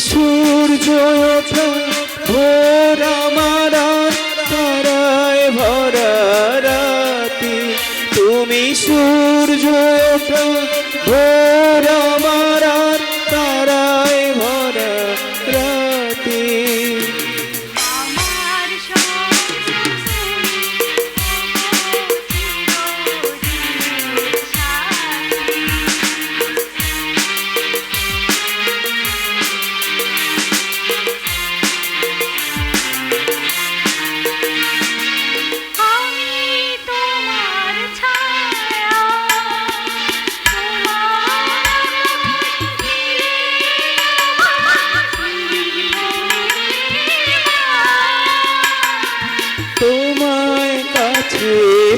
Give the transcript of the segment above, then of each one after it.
সূর্য ওঠা ভোর আমার তারায় ভরা রাতি তুমি সূর্য ওঠা ভোর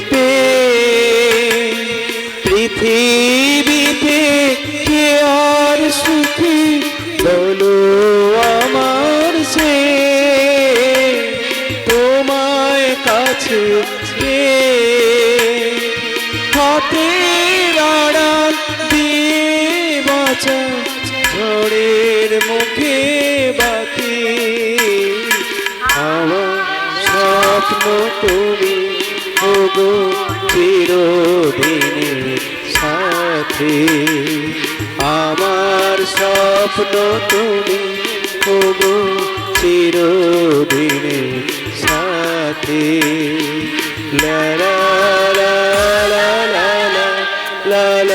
পেয়ে পৃথিবীতে কে আর সুখী বলো আমার সে? তোমায় কাছে পেয়ে হাতের আড়াল দিয়ে বাঁচা, ঝড়ের মুখে বাকি আমার স্বপ্ন তুমি গো চিরদিনের সাথে। আমার স্বপ্ন তুমি গো চিরোধী সাথে। লা লা লা লা লা লা